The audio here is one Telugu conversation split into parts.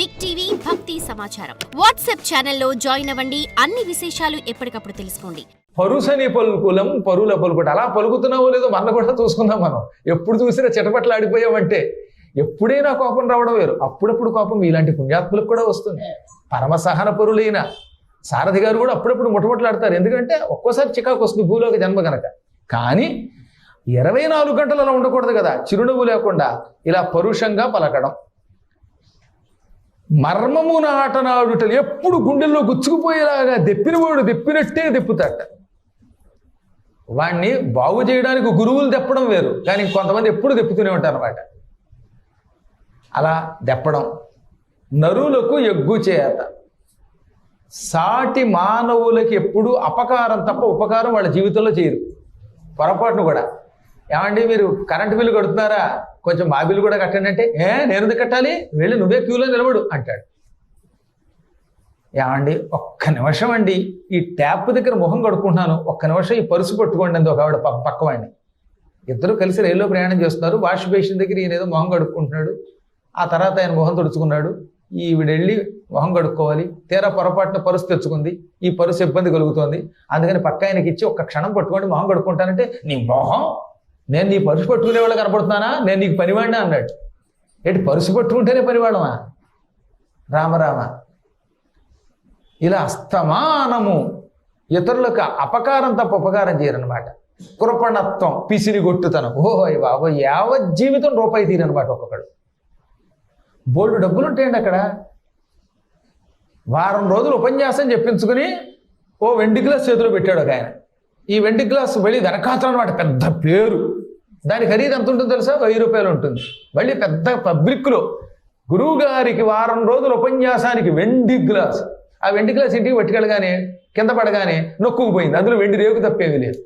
బిగ్ టీవీ భక్తి సమాచారం. వాట్సాప్ ఛానల్లో జాయిన్ అవ్వండి. అన్ని విశేషాలు ఎప్పటికప్పుడు తెలుసుకోండి. పరుసని పలుకులం పరుల పలుకుట. అలా పలుకుతున్నావో లేదో మన కూడా చూసుకుందాం మనం. ఎప్పుడు చూసినా చిటపట్లు ఆడిపోయామంటే ఎప్పుడైనా కోపం రావడం వేరు. అప్పుడప్పుడు కోపం ఇలాంటి పుణ్యాత్ములకు కూడా వస్తుంది. పరమ సహన పరులైన సారథి గారు కూడా అప్పుడప్పుడు ముట్టముట్లాడతారు ఎందుకంటే ఒక్కోసారి చికాకు వస్తుంది భూలోకి జన్మ గనక. కానీ ఇరవై నాలుగు గంటలు అలా ఉండకూడదు కదా. చిరునవ్వు లేకుండా ఇలా పరుషంగా పలకడం. మర్మము నాటనాడుటలు ఎప్పుడు గుండెల్లో గుచ్చుకుపోయేలాగా దెప్పినవాడు దెప్పినట్టే దెప్పుతాట. వాణ్ణి బాగు చేయడానికి గురువులు దెప్పడం వేరు కానీ కొంతమంది ఎప్పుడు దెప్పుతూనే ఉంటారు అనమాట అలా దెప్పడం నరులకు ఎగ్గు చేత సాటి మానవులకి ఎప్పుడు అపకారం తప్ప ఉపకారం వాళ్ళ జీవితంలో చేయరు. పొరపాటును కూడా ఏమండి మీరు కరెంట్ బిల్లు కడుతున్నారా? కొంచెం మా బిల్లు కూడా కట్టండి అంటే ఏ నేను ఎందుకు కట్టాలి? వెళ్ళి నువ్వే క్యూలో నిలబడు అంటాడు. ఏమండి ఒక్క నిమిషం అండి ఈ ట్యాప్ దగ్గర ముఖం కడుక్కుంటున్నాను. ఒక్క నిమిషం ఈ పరుసు పట్టుకోండి అంది ఒక ఆవిడ పక్కవాడిని ఇద్దరు కలిసి రైల్లో ప్రయాణం చేస్తున్నారు. వాష్ బేసిన్ దగ్గర ఈయన ఏదో మొహం కడుక్కుంటున్నాడు. ఆ తర్వాత ఆయన మొహం తుడుచుకున్నాడు. ఈవిడ వెళ్ళి మొహం కడుక్కోవాలి. తీరా పొరపాటున పరుసు తెచ్చుకుంది. ఈ పరుసు ఇబ్బంది కలుగుతోంది. అందుకని పక్క ఆయనకి ఇచ్చి ఒక్క క్షణం పట్టుకోండి మొహం కడుక్కుంటానంటే నీ మొహం నేను నీ పరుసు పట్టుకునే వాళ్ళు కనపడుతున్నానా? నేను నీకు పనివాడినా అన్నాడు. ఏంటి పరుసు పట్టుకుంటేనే పనివాడమా? రామరామ ఇలా అస్తమానము ఇతరులకు అపకారం తప్ప ఉపకారం చేయరనమాట కృపణత్వం పిసిని కొట్టుతనం ఓహో బాబో యావత్ జీవితం రూపాయి తీరనమాట ఒక్కొక్కడు. బోల్డ్ డబ్బులు ఉంటాయండి అక్కడ. వారం రోజులు ఉపన్యాసం చెప్పించుకుని ఓ వెండి గ్లాస్ చేతిలో పెట్టాడు ఒక ఆయన. ఈ వెండి గ్లాస్ మళ్ళీ వెనకాతలు అనమాట పెద్ద పేరు. దాని ఖరీదు ఎంత ఉంటుందో తెలుసా? వెయ్యి రూపాయలు ఉంటుంది. మళ్ళీ పెద్ద పబ్లిక్లో గురువు గారికి వారం రోజుల ఉపన్యాసానికి వెండి గ్లాస్. ఆ వెండి గ్లాస్ ఇంటికి పట్టుకెళ్ళగానే కింద పడగానే నొక్కుకుపోయింది అందులో వెండి రేకు తప్పేది లేదు.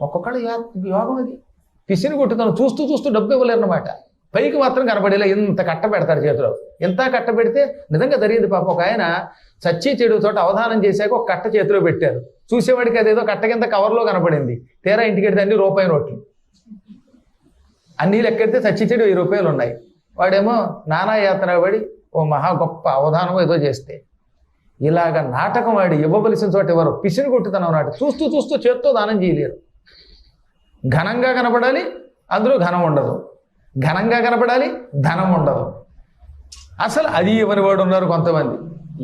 ఒక్కొక్కడు యోగం అది. పిసిని కొట్టుతాను చూస్తూ చూస్తూ డబ్బు ఇవ్వలేరన్నమాట. పైకి మాత్రం కనపడేలా ఇంత కట్ట పెడతాడు చేతిలో. ఇంత కట్ట పెడితే నిజంగా జరిగింది పాప ఒక ఆయన చచ్చి చెడు చోట అవధానం చేశాక ఒక కట్ట చేతిలో పెట్టారు. చూసేవాడికి అదేదో కట్ట కింద కవర్లో కనపడింది. తేరా ఇంటికి వెళ్తే అన్ని రూపాయి నోట్లు. అన్ని లెక్కెడితే చచ్చి చెడు వెయ్యి రూపాయలు ఉన్నాయి. వాడేమో నానా యాత్ర పడి ఓ మహా గొప్ప అవధానం ఏదో చేస్తే. ఇలాగ నాటకం వాడి ఇవ్వవలసిన చోట ఎవరు పిసిని కొట్టుతనం నాటి చూస్తూ చూస్తూ చేత్తో దానం చేయలేరు. ఘనంగా కనపడాలి అందులో ఘనం ఉండదు. ఘనంగా కనపడాలి ధనం ఉండదు. అసలు అది ఇవ్వని వాడు ఉన్నారు కొంతమంది?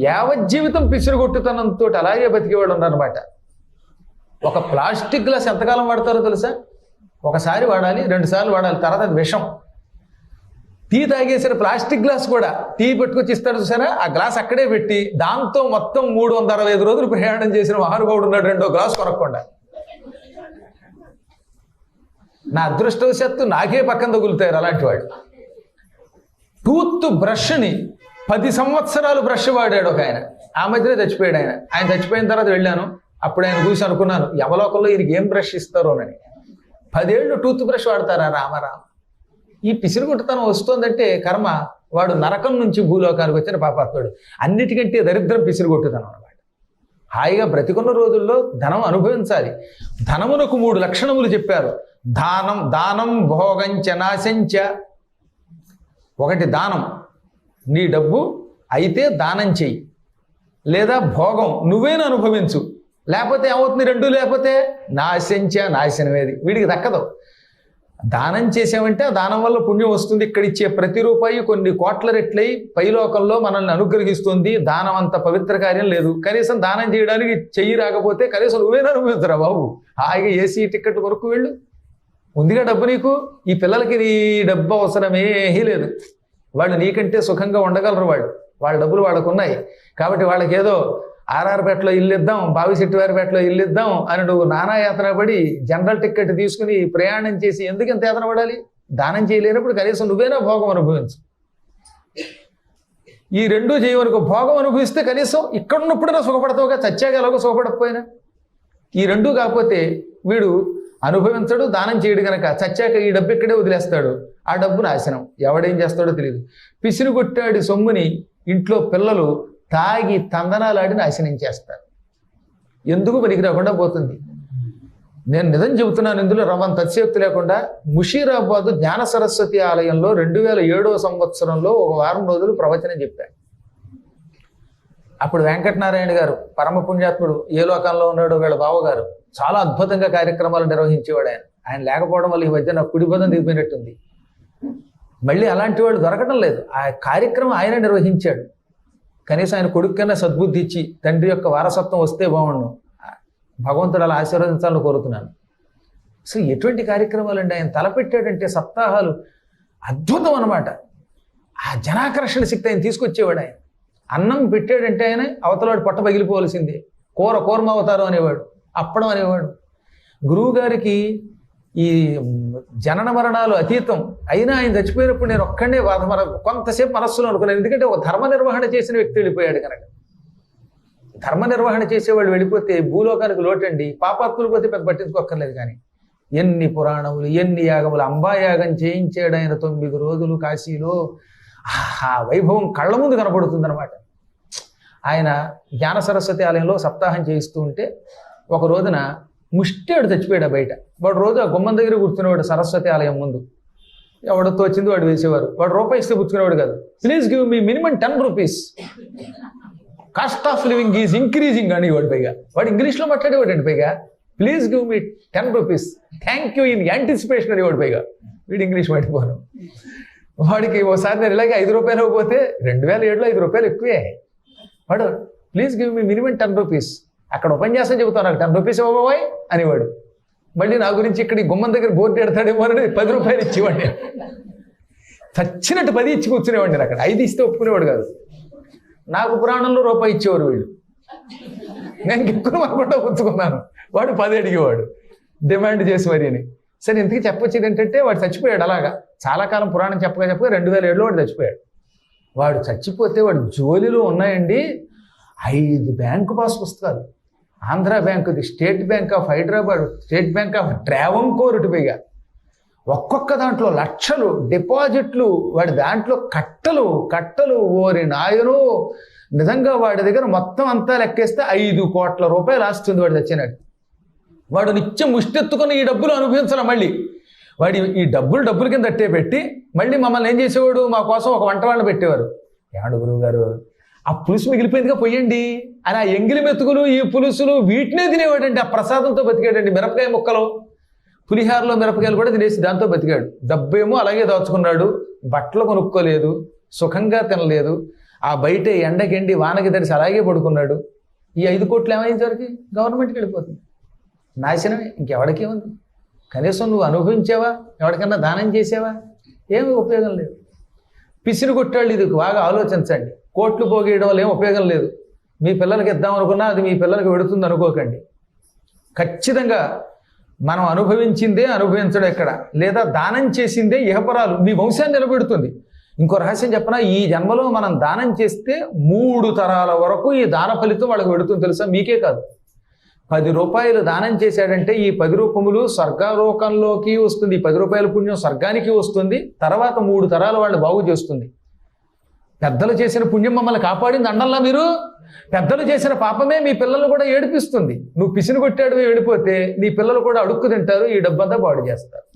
యావజ్జీవితం పిసిరు కొట్టుతనంతో అలాగే బతికేవాడు ఉన్నారన్నమాట. ఒక ప్లాస్టిక్ గ్లాస్ ఎంతకాలం వాడతారో తెలుసా? ఒకసారి వాడాలి రెండుసార్లు వాడాలి తర్వాత అది విషం. టీ తాగేసిన ప్లాస్టిక్ గ్లాస్ కూడా టీ పెట్టుకొచ్చి ఇస్తాడు చూసారా? ఆ గ్లాస్ అక్కడే పెట్టి దాంతో మొత్తం మూడు వందల అరవై ఐదు రోజులు ప్రయాణం చేసిన మహానుభావుడు ఉన్నాడు రెండో గ్లాస్ కొనకుండా నా అదృష్టవశాత్తు నాకే పక్కన తగులుతారు అలాంటి వాడు. టూత్ బ్రష్ని పది సంవత్సరాలు బ్రష్ వాడాడు ఒక ఆయన. ఆ మధ్యనే చచ్చిపోయాడు ఆయన. ఆయన చచ్చిపోయిన తర్వాత వెళ్ళాను. అప్పుడు ఆయన చూసి అనుకున్నాను యవలోకంలో ఈయనకి ఏం బ్రష్ ఇస్తారోనని. పదేళ్ళు టూత్ బ్రష్ వాడతారా రామరామ ఈ పిసిరుగుంటతనం వస్తుందంటే కర్మ వాడు నరకం నుంచి భూలోకానికి వచ్చిన పాపాత్ముడు. అన్నిటికంటే దరిద్రం పిసిరిగొట్టుతనం అనమాట హాయిగా బ్రతికున్న రోజుల్లో ధనం అనుభవించాలి. ధనమునకు మూడు లక్షణములు చెప్పారు. దానం దానం భోగంచ నాశంచ. ఒకటి దానం. నీ డబ్బు అయితే దానం చెయ్యి. లేదా భోగం నువ్వేనా అనుభవించు. లేకపోతే ఏమవుతుంది రెండు లేకపోతే నాశంచ నాశనమేది వీడికి దక్కదు. దానం చేసామంటే ఆ దానం వల్ల పుణ్యం వస్తుంది. ఇక్కడ ఇచ్చే ప్రతి రూపాయి కొన్ని కోట్ల రెట్లై పైలోకంలో మనల్ని అనుగ్రహిస్తుంది. దానం అంత పవిత్ర కార్యం లేదు. కనీసం దానం చేయడానికి చెయ్యి రాకపోతే కనీసం నువ్వేనా అనుభవించరా బాబు? హాయిగా ఏసీ టికెట్ కొరకు వెళ్ళు. ఉందిగా డబ్బు నీకు? ఈ పిల్లలకి నీ డబ్బు అవసరమేహీ లేదు. వాళ్ళు నీకంటే సుఖంగా ఉండగలరు వాళ్ళు. వాళ్ళ డబ్బులు వాళ్ళకు ఉన్నాయి కాబట్టి వాళ్ళకి ఏదో ఆర్ఆర్పేటలో ఇల్లు ఇద్దాం బావిశెట్టివారిపేటలో ఇల్లు ఇద్దాం అని నువ్వు నానా యాతన పడి జనరల్ టికెట్ తీసుకుని ప్రయాణం చేసి ఎందుకు ఇంత యాతన పడాలి? దానం చేయలేనప్పుడు కనీసం నువ్వేనా భోగం అనుభవించు. ఈ రెండు చేయవరకు భోగం అనుభవిస్తే కనీసం ఇక్కడ ఉన్నప్పుడైనా సుఖపడతావుగా చచ్చాక ఎలాగో సుఖపడకపోయినా. ఈ రెండు కాకపోతే వీడు అనుభవించడు దానం చేయడు కనుక చచ్చాక ఈ డబ్బు ఇక్కడే వదిలేస్తాడు. ఆ డబ్బు నాశనం. ఎవడేం చేస్తాడో తెలియదు పిసిరు కొట్టాడి సొమ్ముని ఇంట్లో పిల్లలు తాగి తందనాలాడి నాశనం చేస్తారు. ఎందుకు పనికి రాకుండా పోతుంది? నేను నిజం చెబుతున్నాను ఇందులో రవ్వంత అతిశయోక్తి లేకుండా ముషీరాబాద్ జ్ఞాన సరస్వతి ఆలయంలో రెండు వేల ఏడవ సంవత్సరంలో ఒక వారం రోజులు ప్రవచనం చెప్పాను అప్పుడు వెంకటనారాయణ గారు పరమ పుణ్యాత్ముడు ఏ లోకంలో ఉన్నాడో వీళ్ళ బావగారు చాలా అద్భుతంగా కార్యక్రమాలు నిర్వహించేవాడు ఆయన. ఆయన లేకపోవడం వల్ల ఈ మధ్య నాకు కుడి దిగిపోయినట్టుంది. మళ్ళీ అలాంటి వాళ్ళు దొరకడం లేదు. ఆ కార్యక్రమం ఆయన నిర్వహించాడు. కనీసం ఆయన కొడుకు కన్నా సద్బుద్ధి ఇచ్చి తండ్రి యొక్క వారసత్వం వస్తే బాగుండు. భగవంతుడు అలా ఆశీర్వదించాలని కోరుతున్నాను. సో ఎటువంటి కార్యక్రమాలు అండి ఆయన తలపెట్టాడంటే సప్తాహాలు అద్భుతం అనమాట ఆ జనాకర్షణ శక్తి ఆయన తీసుకొచ్చేవాడు ఆయన. అన్నం పెట్టాడంటే ఆయన అవతలవాడు పొట్ట పగిలిపోవలసిందే. కూర కూరమవతారం అనేవాడు అప్పడం అనేవాడు. గురువు గారికి ఈ జనన మరణాలు అతీతం అయినా ఆయన చచ్చిపోయినప్పుడు నేను ఒక్కడే బాధ మన కొంతసేపు మనస్సులో అనుకున్నాను. ఎందుకంటే ఒక ధర్మ నిర్వహణ చేసిన వ్యక్తి వెళ్ళిపోయాడు కనుక. ధర్మ నిర్వహణ చేసేవాళ్ళు వెళ్ళిపోతే భూలోకానికి లోటండి. పాపాత్ములు పోతే పెద్ద పట్టించుకోక్కర్లేదు కానీ. ఎన్ని పురాణములు ఎన్ని యాగములు అంబాయాగం చేయించాడు ఆయన తొమ్మిది రోజులు కాశీలో. ఆ వైభవం కళ్ళ ముందు కనబడుతుందన్నమాట ఆయన జ్ఞాన సరస్వతి ఆలయంలో సప్తాహం చేయిస్తూ ఉంటే ఒక రోజున ముష్టివాడు చచ్చిపోయాడు బయట. వాడు రోజు ఆ గుమ్మం దగ్గర కూర్చునేవాడు సరస్వతి ఆలయం ముందు. ఎవడో తోచింది వాడు వేసేవారు. వాడు రూపాయి ఇస్తే పుచ్చుకునేవాడు కాదు. Please give me minimum ten rupees cost of living is increasing అని వాడు పైగా. వాడు ఇంగ్లీష్లో మాట్లాడేవాడు అండి పైగా? Please give me ten rupees thank you in anticipation అని వాడు పైగా. వీడు ఇంగ్లీష్ పట్టిపోను వాడికి ఓసారి నేను ఇలాగే ఐదు రూపాయలు పోతే రెండు వేల ఏడులో ఐదు రూపాయలు ఎక్కువే. వాడు please give me minimum ten rupees అక్కడ ఉపన్యాసం చెబుతాను నాకు టెన్ రూపీస్ ఇవ్వబోయ్ అనేవాడు. మళ్ళీ నా గురించి ఇక్కడ గుమ్మం దగ్గర బోర్డు ఎడతాడేమో అని పది రూపాయలు ఇచ్చేవాడిని. చచ్చినట్టు పది ఇచ్చి కూర్చునేవాడిని అక్కడ. ఐదు ఇస్తే ఒప్పుకునేవాడు కాదు. నాకు పురాణంలో రూపాయి ఇచ్చేవారు వీళ్ళు. నేను ఎక్కువ అనుకుంటా పుచ్చుకున్నాను. వాడు పది అడిగేవాడు. డిమాండ్ చేసి మరి అని సరే ఇంతకీ చెప్పొచ్చేది ఏంటంటే వాడు చచ్చిపోయాడు అలాగా. చాలా కాలం పురాణం చెప్పగా చెప్పగా రెండు వేల ఏడులో వాడు చచ్చిపోయాడు. వాడు చచ్చిపోతే వాడు జోలిలో ఉన్నాయండి. ఐదు బ్యాంకు పాస్ పుస్తకాలు. Andhra బ్యాంకుది state bank of Hyderabad state bank of Travancore పైగా ఒక్కొక్క దాంట్లో లక్షలు డిపాజిట్లు వాడి దాంట్లో కట్టలు కట్టలు ఓరి నాయను నిజంగా వాడి దగ్గర మొత్తం అంతా లెక్కేస్తే ఐదు కోట్ల రూపాయలు ఆస్తుంది వాడు తెచ్చినట్టు వాడు నిత్యం ముష్టెత్తుకుని ఈ డబ్బులు అనుభవించాల మళ్ళీ? వాడి ఈ డబ్బులు డబ్బుల కింద అట్టే పెట్టి మళ్ళీ మమ్మల్ని ఏం చేసేవాడు? మా కోసం ఒక వంట వాళ్ళు పెట్టేవారు. ఏమండు గురువు గారు ఆ పులుసు మిగిలిపోయిందిగా పోయండి. అని ఆ ఎంగిలి మెతుకులు ఈ పులుసులు వీటినే తినేవాడండి. ఆ ప్రసాదంతో బతికాడండి. మిరపకాయ ముక్కలు. పులిహారలో మిరపకాయలు కూడా తినేసి దాంతో బతికాడు. డబ్బేమో అలాగే దాచుకున్నాడు. బట్టలు కొనుక్కోలేదు. సుఖంగా తినలేదు. ఆ బయట ఎండకెండి వానకి తడిసి అలాగే పడుకున్నాడు. ఈ ఐదు కోట్లు ఏమైంది గవర్నమెంట్కి వెళ్ళిపోతుంది. నాశనమే. ఇంకెవడికేముంది కనీసం నువ్వు అనుభవించావా? ఎవరికన్నా దానం చేసావా? ఏమీ ఉపయోగం లేదు. పిసిరి కొట్టాళ్ళు ఇది బాగా ఆలోచించండి. కోట్లు పోగేయడం వల్ల ఏం ఉపయోగం లేదు. మీ పిల్లలకి ఇద్దాం అనుకున్నా అది మీ పిల్లలకి పెడుతుంది అనుకోకండి. ఖచ్చితంగా మనం అనుభవించిందే అనుభవించడం ఎక్కడ లేదా దానం చేసిందే ఇహపరాలు. మీ వంశాన్ని నిలబెడుతుంది. ఇంకో రహస్యం చెప్పనా ఈ జన్మలో మనం దానం చేస్తే మూడు తరాల వరకు ఈ దాన ఫలితం వాళ్ళకి పెడుతుంది తెలుసా? మీకే కాదు. పది రూపాయలు దానం చేశాడంటే ఈ పది రూపములు స్వర్గలోకంలోకి వస్తుంది. ఈ పది రూపాయల పుణ్యం స్వర్గానికి వస్తుంది. తర్వాత మూడు తరాల వాళ్ళు బాగు చేస్తుంది. పెద్దలు చేసిన పుణ్యం మమ్మల్ని కాపాడింది అండల్లా మీరు? పెద్దలు చేసిన పాపమే మీ పిల్లలు కూడా ఏడిపిస్తుంది. నువ్వు పిసిని కొట్టాడు ఏడిపోతే నీ పిల్లలు కూడా అడుక్కు తింటారు ఈ డబ్బంతా పాడు చేస్తారు.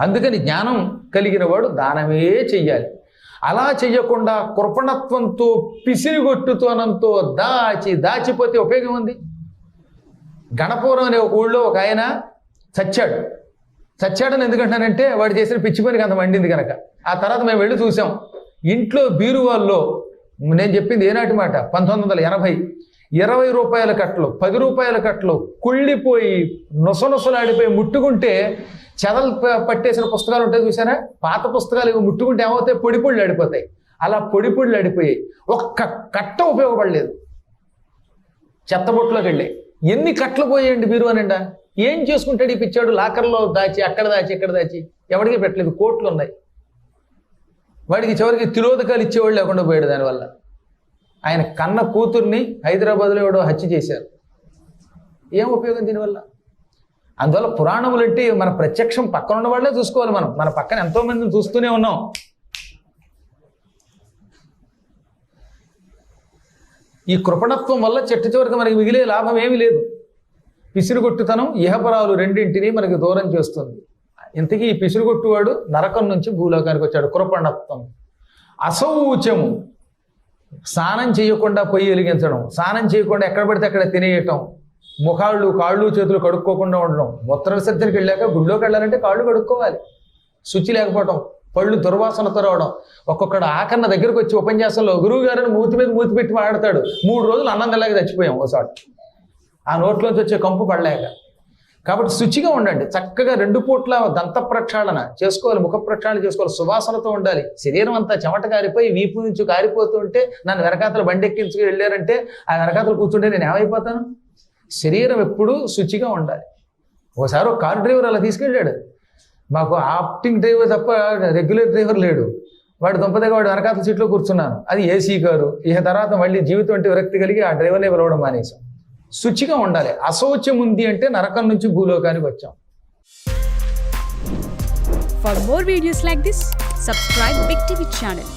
అందుకని జ్ఞానం కలిగిన వాడు దానమే చెయ్యాలి. అలా చెయ్యకుండా కృపణత్వంతో పిసిరిగొట్టుతోనంతో దాచి దాచిపోతే ఉపయోగం ఉంది? గణపురం అనే ఒక ఊళ్ళో ఒక ఆయన చచ్చాడు. చచ్చాడని ఎందుకంటానంటే వాడు చేసిన పిచ్చి పనికి అంత మండింది కనుక ఆ తర్వాత మేము వెళ్ళి చూసాం. ఇంట్లో బీరువాల్లో నేను చెప్పింది ఏనాటి మాట? పంతొమ్మిది వందల ఎనభై. ఇరవై రూపాయల కట్టలు పది రూపాయల కట్టలు కుళ్ళిపోయి నొసనొసలాడిపోయి ముట్టుకుంటే చెదలు ప- పట్టేసిన పుస్తకాలు ఉంటాయి చూసారా పాత పుస్తకాలు ఇవి ముట్టుకుంటే ఏమవుతాయి? పొడి పొళ్ళు ఆడిపోతాయి. అలా పొడి పొళ్ళు ఆడిపోయాయి. ఒక్క కట్ట ఉపయోగపడలేదు. చెత్తబొట్టులోకి వెళ్ళి. ఎన్ని కట్టలు పోయేయండి మీరు అనండా ఏం చేసుకుంటాడు ఈ పిచ్చాడు? లాకర్లో దాచి అక్కడ దాచి ఇక్కడ దాచి. ఎవడికి పెట్టలేదు? కోట్లు ఉన్నాయి. వాడికి చివరికి తిలోదకాలు ఇచ్చేవాళ్ళు లేకుండా పోయాడు దానివల్ల. ఆయన కన్న కూతుర్ని హైదరాబాద్లో ఎవడో హత్య చేశారు. ఏం ఉపయోగం దీనివల్ల? అందువల్ల పురాణములు అంటే మన ప్రత్యక్షం పక్కన ఉన్న వాళ్ళే చూసుకోవాలి మనం. మన పక్కన ఎంతోమంది చూస్తూనే ఉన్నాం. ఈ కృపణత్వం వల్ల చెట్టు చివరికి మనకి మిగిలే లాభం ఏమీ లేదు. పిసిరుగొట్టుతనం ఇహపరాలు రెండింటినీ మనకి దూరం చేస్తుంది. ఇంతకీ ఈ పిసిరుగొట్టువాడు నరకం నుంచి భూలోకానికి వచ్చాడు కృపణత్వం. అసౌచము స్నానం చేయకుండా పొయ్యి వెలిగించడం స్నానం చేయకుండా ఎక్కడ పడితే అక్కడ తినేయటం ముఖాళ్ళు కాళ్ళు చేతులు కడుక్కోకుండా ఉండడం ఉత్తర విసర్జనకి వెళ్ళాక గుళ్ళోకి వెళ్ళాలంటే కాళ్ళు కడుక్కోవాలి. శుచి లేకపోవడం పళ్ళు దుర్వాసనతో రావడం ఒక్కొక్కడు ఆకన్న దగ్గరకు వచ్చి ఉపన్యాసంలో గురువు గారిని మూతి మీద మూతి పెట్టి మాట్లాడతాడు. మూడు రోజులు అన్నం తెల్లాగా చచ్చిపోయాం ఓసారి. ఆ నోట్లోంచి వచ్చే కంపు పడలేక. కాబట్టి శుచిగా ఉండండి. చక్కగా రెండు పూట్ల దంత ప్రక్షాళన చేసుకోవాలి ముఖ ప్రక్షాళన చేసుకోవాలి సువాసనతో ఉండాలి. శరీరం అంతా చెమట కారిపోయి వీపు నుంచి కారిపోతుంటే నన్ను వెనకాతలు బండి వెళ్ళారంటే ఆ వెనకాతలు కూర్చుంటే నేను ఏమైపోతాను? శరీరం ఎప్పుడూ శుచిగా ఉండాలి. ఒకసారి ఒక కారు డ్రైవర్ అలా తీసుకెళ్ళాడు. మాకు ఆప్టింగ్ డ్రైవర్ తప్ప రెగ్యులర్ డ్రైవర్ లేడు. వాడు దుంపదగా వాడు వెనకాతల సీట్లో కూర్చున్నాను. అది ఏసీ కారు. ఇక తర్వాత మళ్ళీ జీవితం అంటే విరక్తి కలిగి ఆ డ్రైవర్నే పిలవడం మానేశాం. శుచిగా ఉండాలి. అశౌచ్యం ఉంది అంటే నరకం నుంచి భూలోకానికి వచ్చాం. For more videos like this subscribe Big TV channel